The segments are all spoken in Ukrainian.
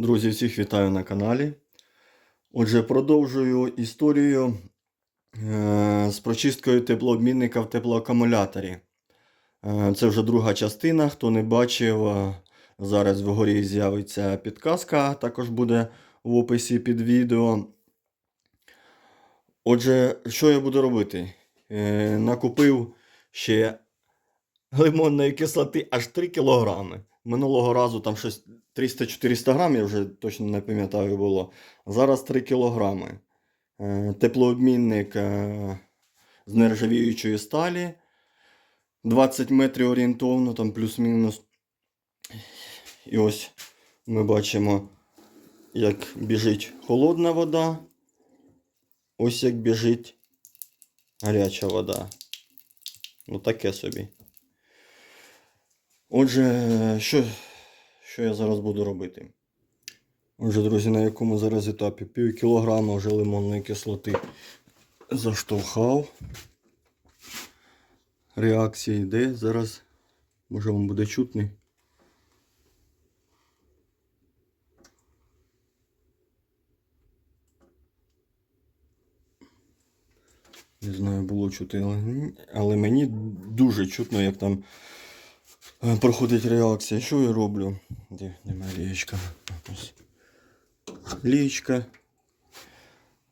Друзі, всіх вітаю на каналі. Отже, продовжую історію е, з прочисткою теплообмінника в теплоакумуляторі. Е, це вже друга частина. Хто не бачив, е, зараз вгорі з'явиться підказка, також буде в описі під відео. Отже, що я буду робити? Накупив ще лимонної кислоти аж 3 кілограми. Минулого разу там щось 300-400 грам, я вже точно не пам'ятаю було. Зараз 3 кілограми. Е, Теплообмінник е, з нержавіючої сталі. 20 метрів орієнтовно, там плюс-мінус. І ось ми бачимо, як біжить холодна вода. Ось як біжить гаряча вода. Ну таке собі. Отже, що, що я зараз буду робити? Отже, друзі, на якому зараз етапі пів кілограма вже лимонної кислоти заштовхав. Реакція йде. Зараз, може вам буде чутний. Не знаю, було чути, але, мені дуже чутно, як там проходить реакція. Що я роблю? Де немає лієчка? Лієчка.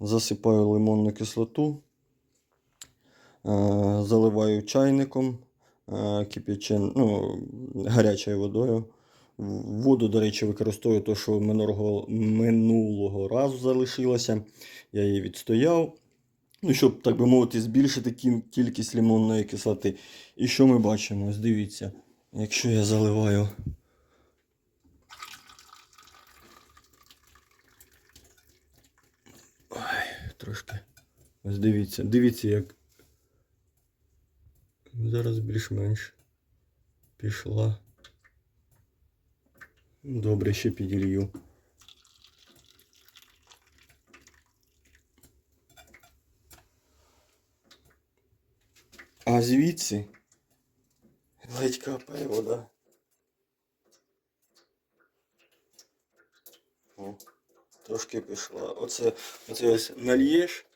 Засипаю лимонну кислоту. е, Заливаю чайником е, кипячен, ну, гарячою водою. Воду, до речі, використовую те, що минулого разу залишилося. Я її відстояв. Ну, щоб, так би мовити, збільшити кількість лимонної кислоти. І що ми бачимо? Дивіться, якщо я заливаю. Ой, трошки. Ось дивіться, дивіться, як. Зараз більш-менш пішла. Добре, ще піділью. А звідси ледь капає вода. О, трошки пішла. Оце, оце ось нальєш.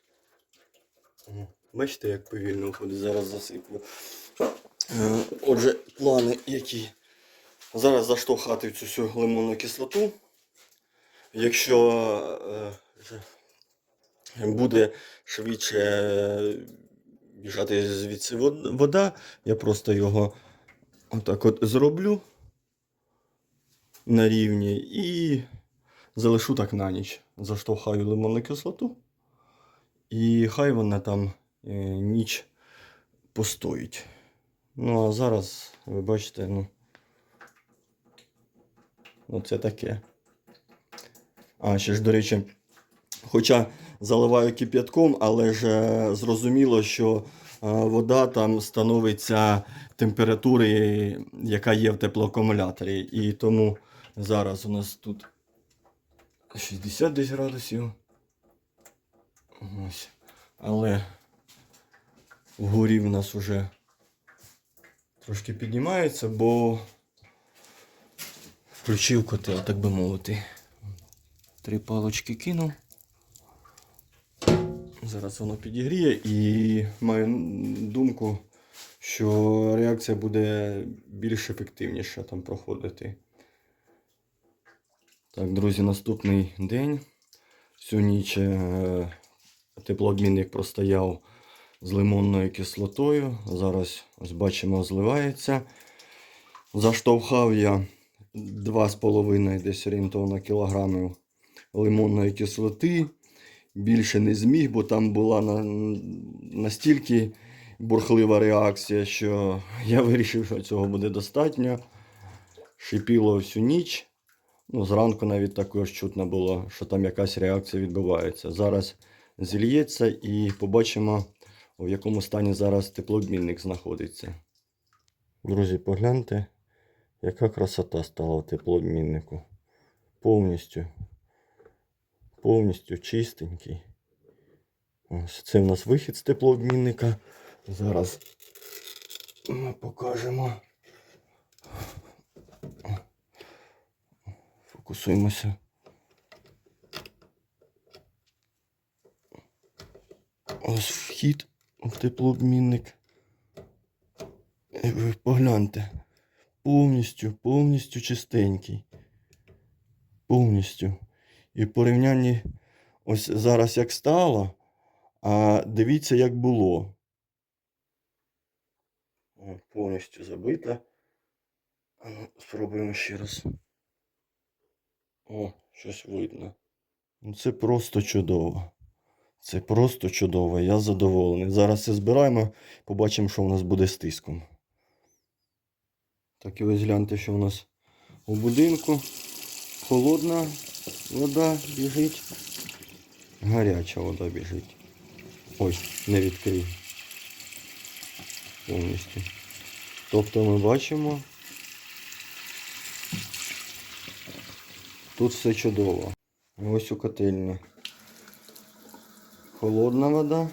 Бачите, як повільно входить, зараз засиплю. Е, Отже, плани які. Зараз заштовхати цю всю лимонну кислоту. Якщо е, буде швидше е, біжати звідси вода, я просто його отак от зроблю на рівні і залишу так на ніч. Заштовхаю лимонну кислоту. І хай вона там е, ніч постоїть. Ну, а зараз, ви бачите, ну. Ну, це таке. А, ще ж, до речі, хоча заливаю кип'ятком, але ж е, зрозуміло, що вода там становиться температури, яка є в теплоакумуляторі. І тому зараз у нас тут 60 десь градусів. Ось. Але вгорі в нас вже трошки піднімається, бо включив котел, так би мовити. Три палочки кинув. Зараз воно підігріє і маю думку, що реакція буде більш ефективніше там проходити. Так, друзі, наступний день. Всю ніч е, теплообмінник простояв з лимонною кислотою. Зараз ось бачимо, зливається. Заштовхав я 2,5 десь орієнтовно кілограмів лимонної кислоти. Більше не зміг, бо там була на, настільки бурхлива реакція, що я вирішив, що цього буде достатньо. Шипіло всю ніч. Ну, зранку навіть також чутно було, що там якась реакція відбувається. Зараз зільється і побачимо, в якому стані зараз теплообмінник знаходиться. Друзі, погляньте, яка красота стала в теплообміннику. Повністю повністю чистенький. Ось це у нас вихід з теплообмінника. Зараз ми покажемо. Фокусуємося. Ось вхід в теплообмінник. Ви погляньте. Повністю, повністю чистенький. Повністю. І в порівнянні ось зараз як стало, а дивіться, як було. Повністю забита. Ну, спробуємо ще раз. О, щось видно. Ну, Це просто чудово. Це просто чудово. Я задоволений. Зараз це збираємо, побачимо, що у нас буде з тиском. Так і ось гляньте, що у нас у будинку. Холодна вода біжить. Гаряча вода біжить. Ой, не відкрив. Повністю. Тобто ми бачимо. Тут все чудово. Ось у котельні. Холодна вода.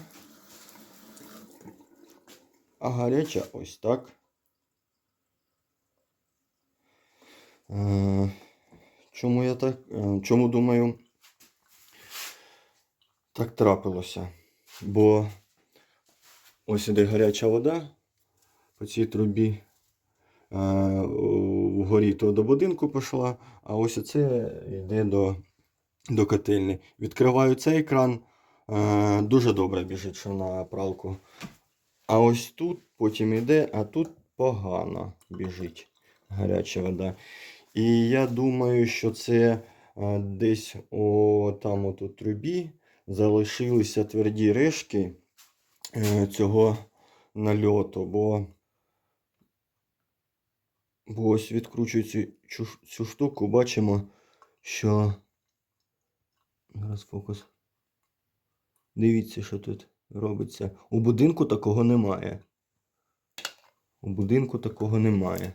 А гаряча ось так. Чому я так? е, Чому думаю, так трапилося? Бо ось іде гаряча вода по цій трубі. Е, Вгорі то до будинку пішла, а ось це йде до, до котельні. Відкриваю цей кран. Е, Дуже добре біжить, що на пралку. А ось тут потім йде, а тут погано біжить гаряча вода. І я думаю, що це е, десь о, там от у трубі залишилися тверді решки е, цього нальоту, бо, бо ось відкручуючи цю, цю штуку, бачимо, що. Зараз фокус. Дивіться, що тут робиться. У будинку такого немає. У будинку такого немає.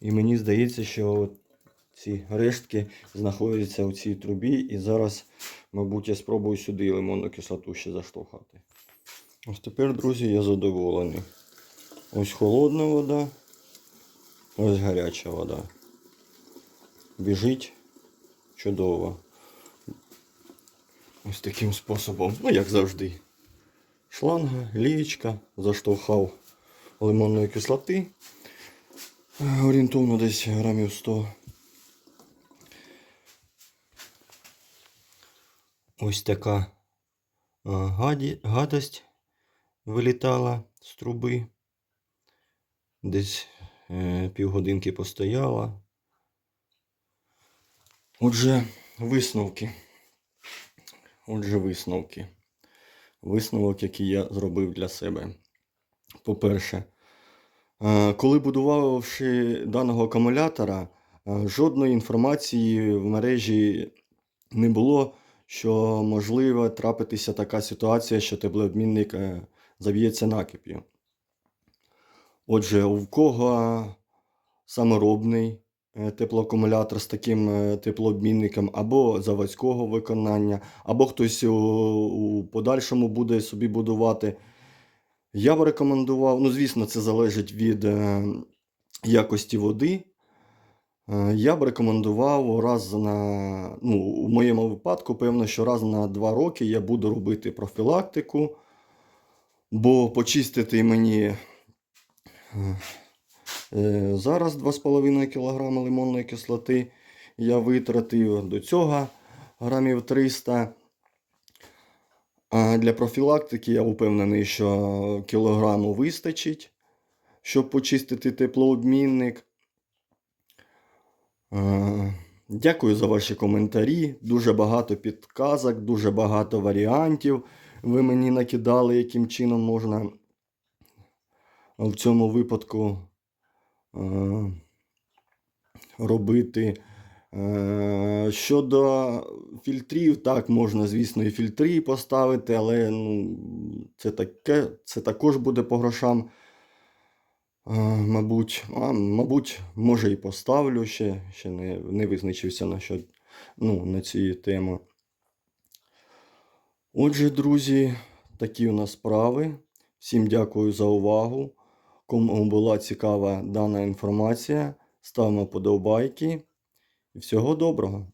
І мені здається, що ці рештки знаходяться у цій трубі. І зараз, мабуть, я спробую сюди лимонну кислоту ще заштовхати. Ось тепер, друзі, я задоволений. Ось холодна вода, ось гаряча вода. Біжить чудово. Ось таким способом. Ну, як завжди. Шланга, лієчка, заштовхав лимонної кислоти. Орієнтовно десь грамів 100. Ось така гаді, гадость вилітала з труби. Десь е, півгодинки постояла. Отже, висновки. Отже, висновки. Висновок, який я зробив для себе. По-перше, коли будувавши даного акумулятора, е, жодної інформації в мережі не було, що можливо трапитися така ситуація, що теплообмінник е, зав'ється накип'ю. Отже, у кого саморобний е, теплоакумулятор з таким е, теплообмінником, або заводського виконання, або хтось у подальшому буде собі будувати. Я б рекомендував, ну, звісно, це залежить від е, якості води. Е, Я б рекомендував раз на, ну, у моєму випадку, певно, що раз на два роки я буду робити профілактику, бо почистити мені е, зараз 2,5 кг лимонної кислоти я витратив до цього грамів 300. Для профілактики я впевнений, що кілограму вистачить, щоб почистити теплообмінник. Дякую за ваші коментарі. Дуже багато підказок, дуже багато варіантів. Ви мені накидали, яким чином можна в цьому випадку робити. Е, Щодо фільтрів, так, можна, звісно, і фільтри поставити, але ну, це, таке, це також буде по грошам. Е, Мабуть, а, мабуть, може і поставлю ще, ще не, не визначився на, що, ну, на цю тему. Отже, друзі, такі у нас справи. Всім дякую за увагу. Кому була цікава дана інформація, ставимо подобайки. Всього доброго!